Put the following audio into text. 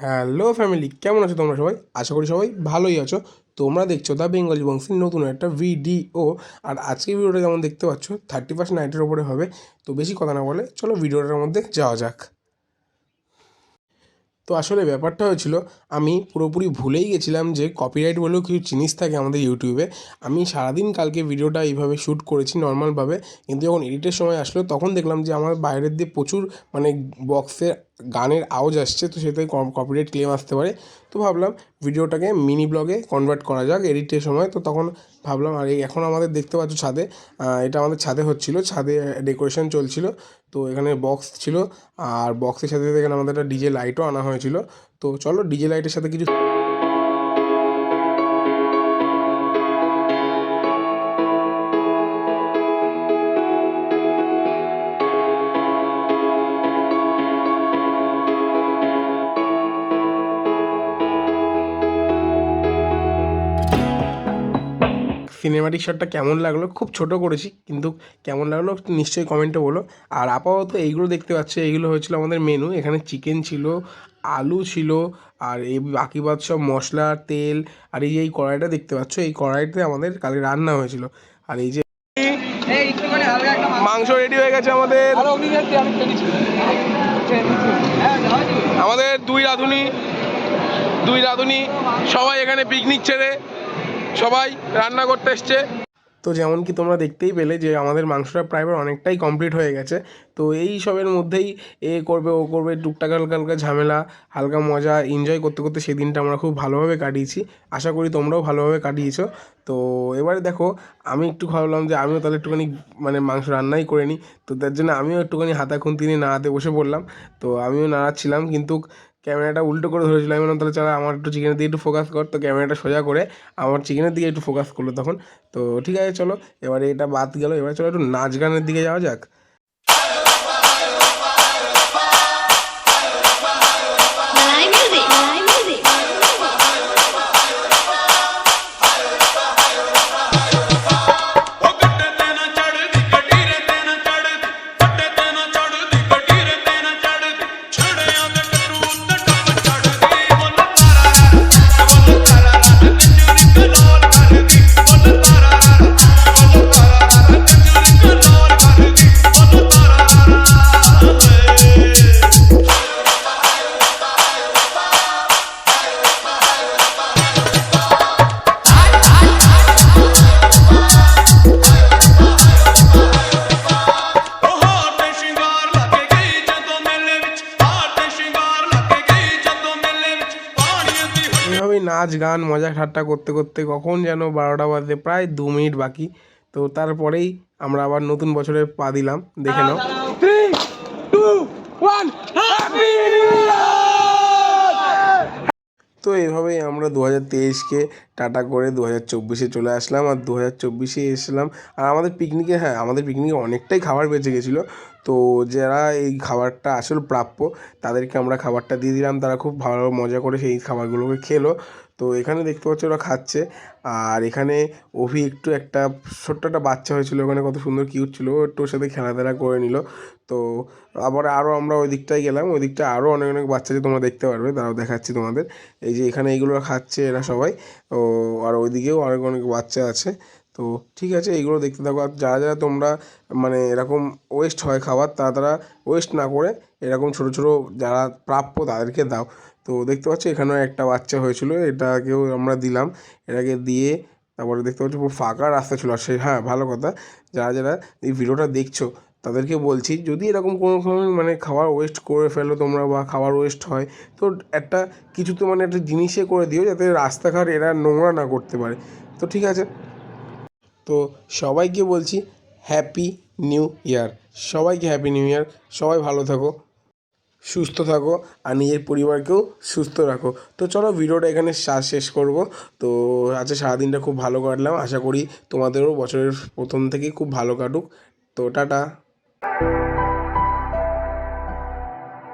Hello family কেমন আছো তোমরা সবাই? আশা করি সবাই ভালোই আছো। তোমরা দেখছ দ্য বেঙ্গলি বংশীর নতুন একটা ভিডিও আর আজকে ভিডিওটা যেমন দেখতে পাচ্ছ থার্টি ফার্স্ট নাইটের ওপরে হবে। তো বেশি কথা না বলে চলো ভিডিওটার মধ্যে যাওয়া যাক। তো আসলে ব্যাপারটা হয়েছিল, আমি পুরোপুরি ভুলেই গেছিলাম যে কপিরাইট বলেও কিছু জিনিস থাকে আমাদের ইউটিউবে আমি সারাদিন কালকে ভিডিওটা এইভাবে শ্যুট করেছি নর্মালভাবে কিন্তু যখন এডিটের সময় আসলো তখন দেখলাম যে আমার বাইরের দিয়ে প্রচুর মানে বক্সের গানের আওয়াজ আসছে, তো সেটাই কপিরাইট ক্লেম আসতে পারে। তো ভাবলাম ভিডিওটাকে মিনি ব্লগে কনভার্ট করা যাক এডিটের সময়। তো তখন ভাবলাম, আর, এখন আমাদের দেখতে পাচ্ছ ছাদে এটা আমাদের ছাদে হচ্ছিল, ছাদে ডেকোরেশন চলছিল। তো এখানে বক্স ছিল, আর বক্সের সাথে সাথে এখানে আমাদের একটা ডিজে লাইটও আনা হয়েছিল। তো চলো ডিজে লাইটের সাথে কিছু সিনেমাটিক শটটা কেমন লাগল? খুব ছোট করেছি, কিন্তু কেমন লাগল নিশ্চয়ই কমেন্টে বলো। আর আপাতত এইগুলো দেখতে পাচ্ছ, এইগুলো হয়েছিল আমাদের মেনু এখানে চিকেন ছিল, আলু ছিল, আর এই বাকি বাদ সব মশলা, তেল, আর এই যে এই কড়াইটা দেখতে পাচ্ছ, এই কড়াইতে আমাদের কালকে রান্না হয়েছিল। আর এই যে মাংস রেডি হয়ে গেছে আমাদের। আমাদের দুই রাঁধুনি দুই রাঁধুনি, সবাই এখানে পিকনিক ছেড়ে সবাই রান্না করতে এসছে। তো যেমন কি তোমরা দেখতেই পেলে যে আমাদের মাংসটা প্রায় অনেকটাই কমপ্লিট হয়ে গেছে। তো এই সবের মধ্যেই এ করবে, ও করবে টুকটাক হালকা হালকা ঝামেলা, হালকা মজা এনজয় করতে করতে সেই দিনটা আমরা খুব ভালোভাবে কাটিয়েছি। আশা করি তোমরাও ভালোভাবে কাটিয়েছো। তো এবারে দেখো, আমি একটু ভাবলাম যে আমিও তাহলে একটুখানি মানে মাংস রান্নাই করে নিই। তো তার জন্য আমিও একটুখানি হাতা খুন্তি নিয়ে নাড়াতে বসে পড়লাম। তো আমিও নাড়াচ্ছিলাম কিন্তু ক্যামেরাটা উল্টো করে ধরেছিল। আমি বললাম, তাহলে চলো আমার একটু চিকেনের দিকে একটু ফোকাস কর। তো ক্যামেরাটা সোজা করে আমার চিকেনের দিকে একটু ফোকাস করল তখন। তো ঠিক আছে, চলো। এবারে এটা বাদ গেল। এবার চলো একটু নাচ গানের দিকে যাওয়া যাক। নাচ গান মজা ঠাট্টা করতে করতে কখন যেন বারোটা বাজে প্রায় দু মিনিট বাকি। তো তারপরেই আমরা আবার নতুন বছরে পা দিলাম দেখে নাও। তো এভাবেই আমরা দু হাজার তেইশকে টাটা করে দু হাজার চব্বিশে চলে আসলাম আর দু হাজার চব্বিশে এসলাম আর আমাদের পিকনিকে হ্যাঁ আমাদের পিকনিকে অনেকটাই খাবার বেঁচে গেছিল। তো যারা এই খাবারটা আসল প্রাপ্য, তাদেরকে আমরা খাবারটা দিয়ে দিলাম। তারা খুব ভালো মজা করে সেই খাবারগুলোকে খেলো। তো এখানে দেখতে পাচ্ছ ওরা খাচ্ছে। আর এখানে অভি একটু একটা ছোট্ট একটা বাচ্চা হয়েছিল, ওখানে কত সুন্দর কিউট ছিল। একটু ওর সাথে খেলাধুলা করে নিল। তো আবার আরও আমরা ওই দিকটায় গেলাম। ওই দিকটা আরও অনেক অনেক বাচ্চা যে তোমরা দেখতে পারবে, তারাও দেখাচ্ছি তোমাদের। এই যে এখানে এইগুলো খাচ্ছে এরা সবাই। ও আর ওইদিকেও অনেক অনেক বাচ্চা আছে। তো ঠিক আছে, এইগুলো দেখতে থাকো। আর যারা যারা তোমরা মানে এরকম ওয়েস্ট হয় খাবার, তারা তারা ওয়েস্ট না করে এরকম ছোটো ছোটো যারা প্রাপ্য তাদেরকে দাও। তো দেখতে পাচ্ছ, এখানেও একটা বাচ্চা হয়েছিল, এটাকেও আমরা দিলাম। এটাকে দিয়ে তারপরে দেখতে পাচ্ছ, পুরো ফাঁকা রাস্তা ছিল। আর সেই হ্যাঁ ভালো কথা। যারা যারা এই ভিডিওটা দেখছ তাদেরকে বলছি, যদি এরকম কোনো সময় মানে খাবার ওয়েস্ট করে ফেলো তোমরা বা খাবার ওয়েস্ট হয়, তো একটা কিছু তো মানে একটা জিনিসে করে দিও যাতে রাস্তাঘাট এরা নোংরা না করতে পারে। তো ঠিক আছে। তো সবাইকে বলছি হ্যাপি নিউ ইয়ার সবাইকে হ্যাপি নিউ ইয়ার সবাই ভালো থাকো, সুস্থ থাকো, আর নিজের পরিবারকেও সুস্থ রাখো। তো চলো ভিডিওটা এখানে শেষ করব। তো আজকে সারাদিনটা খুব ভালো কাটলাম। আশা করি তোমাদেরও বছরের প্রথম থেকেই খুব ভালো কাটুক। তো টাটা। Bye.